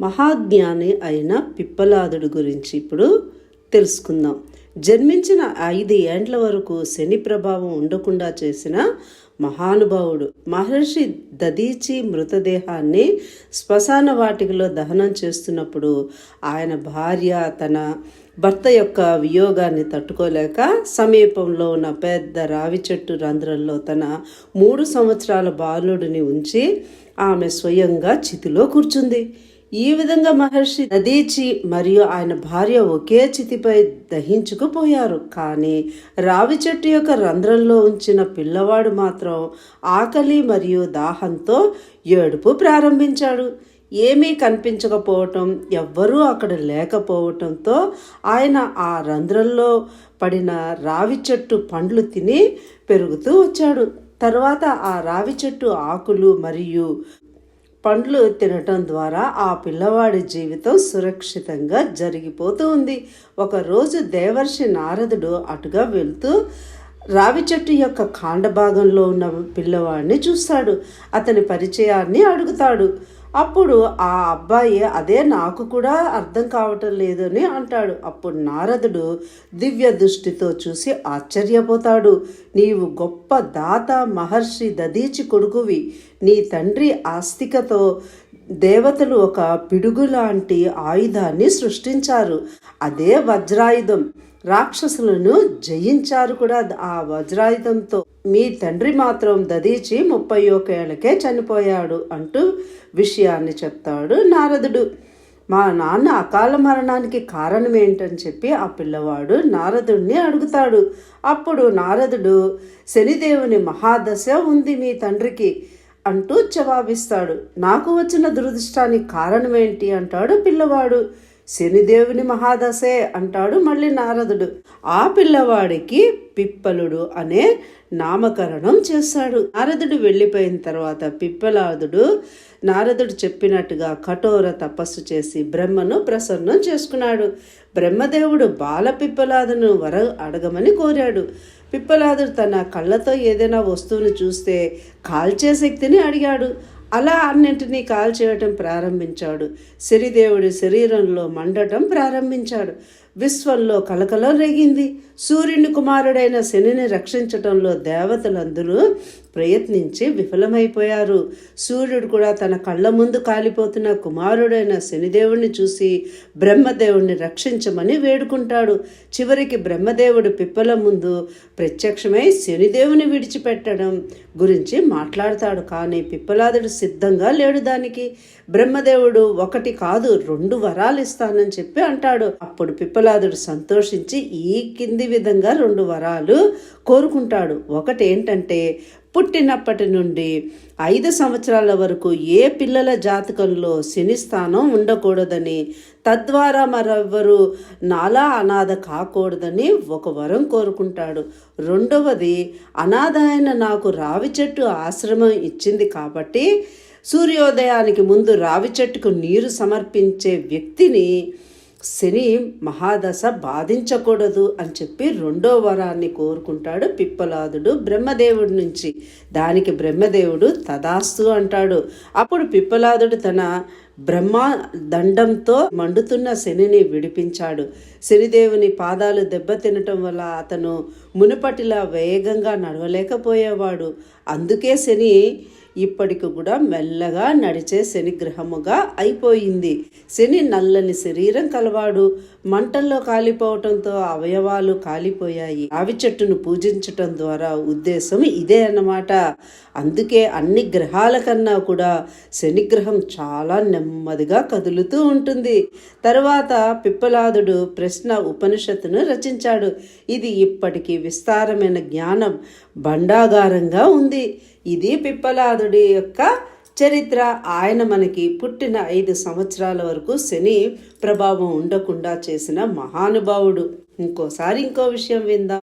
మహాజ్ఞాని అయిన పిప్పలాదుడు గురించి ఇప్పుడు తెలుసుకుందాం. జన్మించిన ఐదు ఏండ్ల వరకు శని ప్రభావం ఉండకుండా చేసిన మహానుభావుడు మహర్షి దదీచి మృతదేహాన్ని శ్మశాన వాటికలో దహనం చేస్తున్నప్పుడు ఆయన భార్య తన భర్త యొక్క వియోగాన్ని తట్టుకోలేక సమీపంలో ఉన్న పెద్ద రావి చెట్టు రంధ్రంలో తన మూడు సంవత్సరాల బాలుడిని ఉంచి ఆమె స్వయంగా చితిలో కూర్చుంది. ఈ విధంగా మహర్షి నదీచి మరియు ఆయన భార్య ఒకే చితిపై దహించుకుపోయారు. కానీ రావి చెట్టు యొక్క రంధ్రంలో ఉంచిన పిల్లవాడు మాత్రం ఆకలి మరియు దాహంతో ఏడుపు ప్రారంభించాడు. ఏమీ కనిపించకపోవటం ఎవ్వరూ అక్కడ లేకపోవటంతో ఆయన ఆ రంధ్రంలో పడిన రావి చెట్టు పండ్లు తిని పెరుగుతూ వచ్చాడు. తర్వాత ఆ రావి చెట్టు ఆకులు మరియు పండ్లు తినటం ద్వారా ఆ పిల్లవాడి జీవితం సురక్షితంగా జరిగిపోతూ ఉంది. ఒకరోజు దేవర్షి నారదుడు అటుగా వెళ్తూ రావి చెట్టు యొక్క కాండ భాగంలో ఉన్న పిల్లవాడిని చూస్తాడు. అతని పరిచయాన్ని అడుగుతాడు. అప్పుడు ఆ అబ్బాయి అదే నాకు కూడా అర్థం కావటం లేదని అంటాడు. అప్పుడు నారదుడు దివ్య దృష్టితో చూసి ఆశ్చర్యపోతాడు. నీవు గొప్ప దాత మహర్షి దదీచి కొడుకువి. నీ తండ్రి ఆస్తికతో దేవతలు ఒక పిడుగు లాంటి ఆయుధాన్ని సృష్టించారు. అదే వజ్రాయుధం. రాక్షసులను జయించారు కూడా. ఆ వజ్రాయుధంతో మీ తండ్రి మాత్రం దదీచి ముప్పై ఏళ్ళకే చనిపోయాడు అంటూ విషయాన్ని చెప్తాడు నారదుడు. మా నాన్న అకాల మరణానికి కారణం ఏంటని చెప్పి ఆ పిల్లవాడు నారదుడిని అడుగుతాడు. అప్పుడు నారదుడు శనిదేవుని మహాదశ ఉంది మీ తండ్రికి అంటూ జవాబిస్తాడు. నాకు వచ్చిన దురదృష్టానికి కారణం ఏంటి అంటాడు పిల్లవాడు. శనిదేవుని మహాదశే అంటాడు మళ్ళీ నారదుడు. ఆ పిల్లవాడికి పిప్పలుడు అనే నామకరణం చేశాడు నారదుడు వెళ్ళిపోయిన తర్వాత పిప్పలాదుడు నారదుడు చెప్పినట్టుగా కఠోర తపస్సు చేసి బ్రహ్మను ప్రసన్నం చేసుకున్నాడు. బ్రహ్మదేవుడు బాల పిప్పలాదును వర అడగమని కోరాడు. పిప్పలాదుడు తన కళ్ళతో ఏదైనా వస్తువును చూస్తే కాల్చే శక్తిని అడిగాడు. అలా అన్నింటినీ కాల్చేయటం ప్రారంభించాడు. శనిదేవుడి శరీరంలో మండటం ప్రారంభించాడు. విశ్వంలో కలకలం రేగింది. సూర్యుని కుమారుడైన శనిని రక్షించటంలో దేవతలందరూ ప్రయత్నించి విఫలమైపోయారు. సూర్యుడు కూడా తన కళ్ళ ముందు కాలిపోతున్న కుమారుడైన శనిదేవుణ్ణి చూసి బ్రహ్మదేవుణ్ణి రక్షించమని వేడుకుంటాడు. చివరికి బ్రహ్మదేవుడు పిప్పల ముందు ప్రత్యక్షమై శనిదేవుని విడిచిపెట్టడం గురించి మాట్లాడతాడు. కానీ పిప్పలాదుడు సిద్ధంగా లేడు దానికి. బ్రహ్మదేవుడు ఒకటి కాదు రెండు వరాలు ఇస్తానని చెప్పి అంటాడు. అప్పుడు పిప్ప పిప్పలాదుడు సంతోషించి ఈ కింది విధంగా రెండు వరాలు కోరుకుంటాడు. ఒకటి ఏంటంటే పుట్టినప్పటి నుండి ఐదు సంవత్సరాల వరకు ఏ పిల్లల జాతకంలో శని స్థానం ఉండకూడదని తద్వారా మరెవ్వరు నాలా అనాథ కాకూడదని ఒక వరం కోరుకుంటాడు. రెండవది అనాథ అయిన నాకు రావి చెట్టు ఆశ్రమం ఇచ్చింది కాబట్టి సూర్యోదయానికి ముందు రావి చెట్టుకు నీరు సమర్పించే వ్యక్తిని శని మహాదశ బాధించకూడదు అని చెప్పి రెండో వరాన్ని కోరుకుంటాడు పిప్పలాదుడు బ్రహ్మదేవుడి నుంచి. దానికి బ్రహ్మదేవుడు తదాస్తు అంటాడు. అప్పుడు పిప్పలాదుడు తన బ్రహ్మ దండంతో మండుతున్న శనిని విడిపించాడు. శనిదేవుని పాదాలు దెబ్బతినటం వల్ల అతను మునుపటిలా వేగంగా నడవలేకపోయేవాడు. అందుకే శని ఇప్పటికి కూడా మెల్లగా నడిచే శనిగ్రహముగా అయిపోయింది. శని నల్లని శరీరం కలవాడు. మంటల్లో కాలిపోవటంతో అవయవాలు కాలిపోయాయి. ఆవి చెట్టును పూజించటం ద్వారా ఉద్దేశం ఇదే అన్నమాట. అందుకే అన్ని గ్రహాల కన్నా కూడా శనిగ్రహం చాలా నెమ్మదిగా కదులుతూ ఉంటుంది. తర్వాత పిప్పలాదుడు ప్రశ్న ఉపనిషత్తును రచించాడు. ఇది ఇప్పటికీ విస్తారమైన జ్ఞానం భండాగారంగా ఉంది. ఇది పిప్పలాదుడి యొక్క చరిత్ర. ఆయన మనకి పుట్టిన ఐదు సంవత్సరాల వరకు శని ప్రభావం ఉండకుండా చేసిన మహానుభావుడు. ఇంకోసారి ఇంకో విషయం విందాం.